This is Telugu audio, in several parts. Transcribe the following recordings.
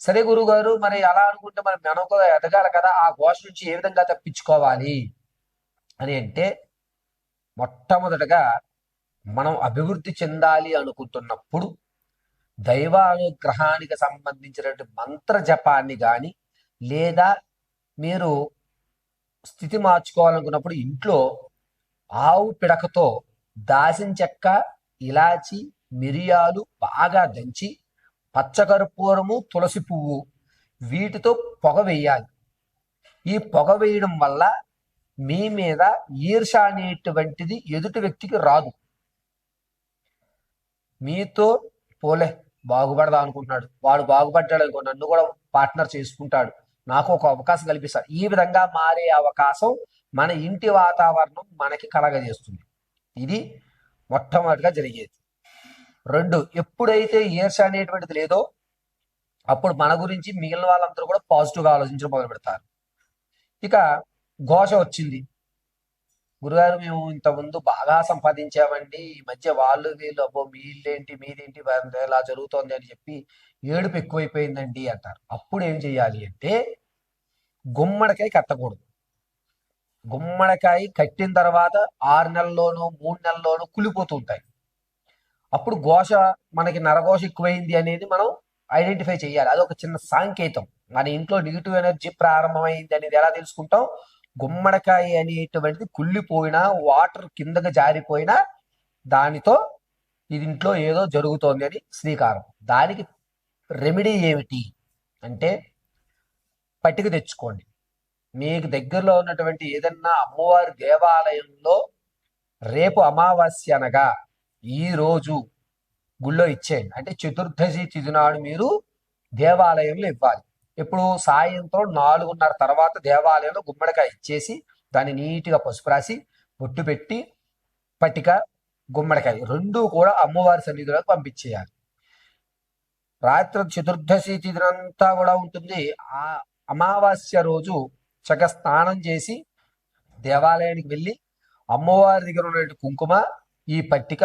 సరే గురుగారు మరి అలా అనుకుంటే మరి మనం కూడా ఎదగాలి కదా ఆ ఘోష నుంచి ఏ విధంగా తప్పించుకోవాలి? అని అంటే మొట్టమొదటగా మనం అభివృద్ధి చెందాలి అనుకుంటున్నప్పుడు దైవానుగ్రహానికి సంబంధించినటువంటి మంత్ర జపాన్ని కానీ లేదా మీరు స్థితి మార్చుకోవాలనుకున్నప్పుడు ఇంట్లో ఆవు పిడకతో దాసిన చెక్క ఇలాచి మిరియాలు బాగా దంచి పచ్చకర్పూరము తులసి పువ్వు వీటితో పొగ వేయాలి. ఈ పొగ వేయడం వల్ల మీ మీద ఈర్ష అనేటువంటిది ఎదుటి వ్యక్తికి రాదు. మీతో పోలే బాగుపడదా అనుకుంటున్నాడు. వాడు బాగుపడ్డాడు అనుకో నన్ను కూడా పార్ట్నర్ చేసుకుంటాడు. నాకు ఒక అవకాశం కల్పిస్తాడు. ఈ విధంగా మారే అవకాశం మన ఇంటి వాతావరణం మనకి కలగజేస్తుంది. ఇది మొట్టమొదటిగా జరిగేది. రెండు ఎప్పుడైతే ఈర్ష అనేటువంటిది లేదో అప్పుడు మన గురించి మిగిలిన వాళ్ళందరూ కూడా పాజిటివ్గా ఆలోచించడం మొదలు పెడతారు. ఇక ఘోష వచ్చింది. గురుగారు మేము ఇంత ముందు బాగా సంపాదించామండి. ఈ మధ్య వాళ్ళు వీళ్ళు అబ్బో మీళ్ళేంటి మీదేంటి వారి ఇలా జరుగుతోంది అని చెప్పి ఏడుపు ఎక్కువైపోయిందండి అంటారు. అప్పుడు ఏం చేయాలి అంటే గుమ్మడికాయ కట్టకూడదు. గుమ్మడికాయ కట్టిన తర్వాత ఆరు నెలల్లోనూ మూడు నెలల్లోనూ కులిపోతూ ఉంటాయి. అప్పుడు ఘోష మనకి నరఘోష ఎక్కువైంది అనేది మనం ఐడెంటిఫై చేయాలి. అది ఒక చిన్న సాంకేతం. మన ఇంట్లో నెగిటివ్ ఎనర్జీ ప్రారంభమైంది అనేది ఎలా తెలుసుకుంటాం? గుమ్మడికాయ అనేటువంటిది కుళ్ళిపోయినా వాటర్ కిందకి జారిపోయినా దానితో ఇది ఇంట్లో ఏదో జరుగుతోంది అని శ్రీకారం. దానికి రెమెడీ ఏమిటి? అంటే పట్టిక తెచ్చుకోండి. మీకు దగ్గరలో ఉన్నటువంటి ఏదన్నా అమ్మవారి దేవాలయంలో రేపు అమావాస్య అనగా ఈ రోజు గుళ్ళో ఇచ్చేయండి. అంటే చతుర్దశి తిథి నాడు మీరు దేవాలయంలో ఇవ్వాలి. ఇప్పుడు సాయంత్రం నాలుగున్నర తర్వాత దేవాలయంలో గుమ్మడికాయ ఇచ్చేసి దాన్ని నీట్గా పసుపు రాసి బొట్టు పెట్టి పట్టిక గుమ్మడికాయ రెండు కూడా అమ్మవారి సన్నిధిలోకి పంపించేయాలి. రాత్రి చతుర్దశి తిథినంతా కూడా ఉంటుంది. ఆ అమావాస్య రోజు చక్క స్నానం చేసి దేవాలయానికి వెళ్ళి అమ్మవారి దగ్గర ఉన్నటువంటి కుంకుమ ఈ పట్టిక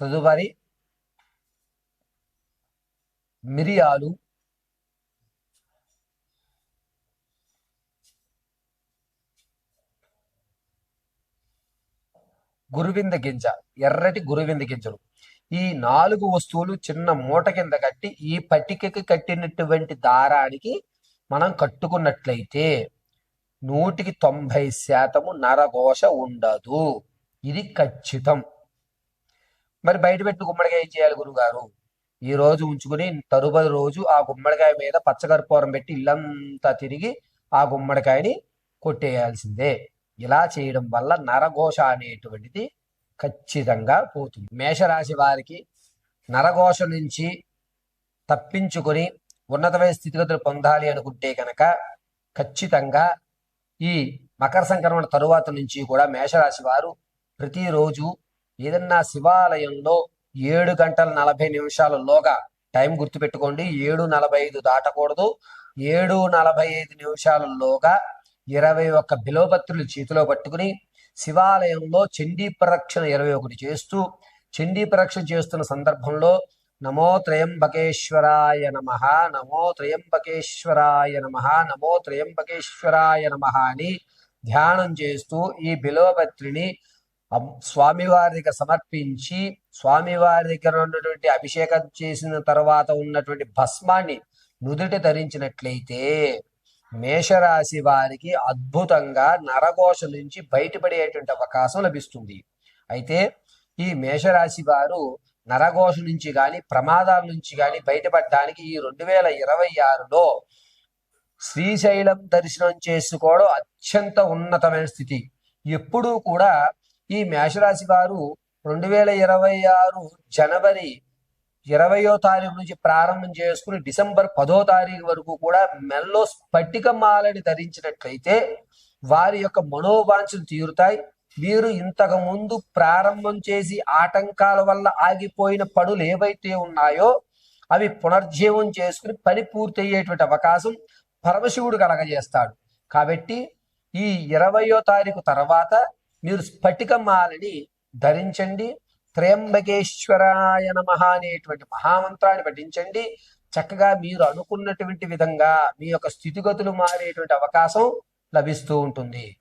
తదుపరి మిరియాలు. గురువింద గింజ ఎర్రటి గురువింద గింజలు. ఈ నాలుగు వస్తువులు చిన్న మూట కింద కట్టి ఈ పట్టికకి కట్టినటువంటి దారానికి మనం కట్టుకున్నట్లయితే నూటికి తొంభై శాతము నరఘోష ఉండదు. ఇది ఖచ్చితం. మరి బయట పెట్టి గుమ్మడికాయ చేయాలి గురుగారు ఈ రోజు ఉంచుకుని తరుబడి రోజు ఆ గుమ్మడికాయ మీద పచ్చకర్పూరం పెట్టి ఇల్లంతా తిరిగి ఆ గుమ్మడికాయని కొట్టేయాల్సిందే. ఇలా చేయడం వల్ల నరఘోష అనేటువంటిది ఖచ్చితంగా పోతుంది. మేషరాశి వారికి నరఘోష నుంచి తప్పించుకొని ఉన్నతమైన స్థితిగతులు పొందాలి అనుకుంటే కనుక ఖచ్చితంగా ఈ మకర సంక్రమణ తరువాత నుంచి కూడా మేషరాశి వారు ప్రతిరోజు ఏదన్నా శివాలయంలో ఏడు గంటల నలభై నిమిషాలలోగా టైం గుర్తుపెట్టుకోండి. ఏడు నలభై ఐదు దాటకూడదు. ఏడు నలభై ఐదు నిమిషాలలోగా ఇరవై ఒక్క బిలోపత్రులు చేతిలో పట్టుకుని శివాలయంలో చండీ ప్రరక్షణ ఇరవై ఒకటి చేస్తూ చండీ ప్రరక్షణ చేస్తున్న సందర్భంలో నమో త్రయంబకేశ్వరాయ నమ నమో త్రయంబకేశ్వరాయ నమ నమో త్రయంబకేశ్వరాయ నమ అని ధ్యానం చేస్తూ ఈ బిలోపత్రిని స్వామివారి దగ్గర సమర్పించి స్వామివారి దగ్గర ఉన్నటువంటి అభిషేకం చేసిన తర్వాత ఉన్నటువంటి భస్మాన్ని నుదుటి ధరించినట్లయితే మేషరాశి వారికి అద్భుతంగా నరఘోష నుంచి బయటపడేటువంటి అవకాశం లభిస్తుంది. అయితే ఈ మేషరాశి వారు నరఘోష నుంచి గాని ప్రమాదాల నుంచి గాని బయటపడడానికి ఈ రెండు వేల ఇరవై ఆరులో శ్రీశైలం దర్శనం చేసుకోవడం అత్యంత ఉన్నతమైన స్థితి. ఎప్పుడూ కూడా ఈ మేషరాశి వారు రెండు వేల ఇరవై ఆరు జనవరి ఇరవయో తారీఖు నుంచి ప్రారంభం చేసుకుని డిసెంబర్ పదో తారీఖు వరకు కూడా మెల్లో స్ఫటిక మాలని ధరించినట్లయితే వారి యొక్క మనోవాంఛలు తీరుతాయి. వీరు ఇంతకు ముందు ప్రారంభం చేసి ఆటంకాల వల్ల ఆగిపోయిన పనులు ఏవైతే ఉన్నాయో అవి పునర్జీవం చేసుకుని పని పూర్తయ్యేటువంటి అవకాశం పరమశివుడు కలగజేస్తాడు. కాబట్టి ఈ ఇరవయో తారీఖు తర్వాత మీరు స్ఫటికమాలని ధరించండి. త్రయంబకేశ్వరాయ నమ అనేటువంటి మహామంత్రాన్ని పఠించండి. చక్కగా మీరు అనుకున్నటువంటి విధంగా మీ యొక్క స్థితిగతులు మారేటువంటి అవకాశం లభిస్తూ ఉంటుంది.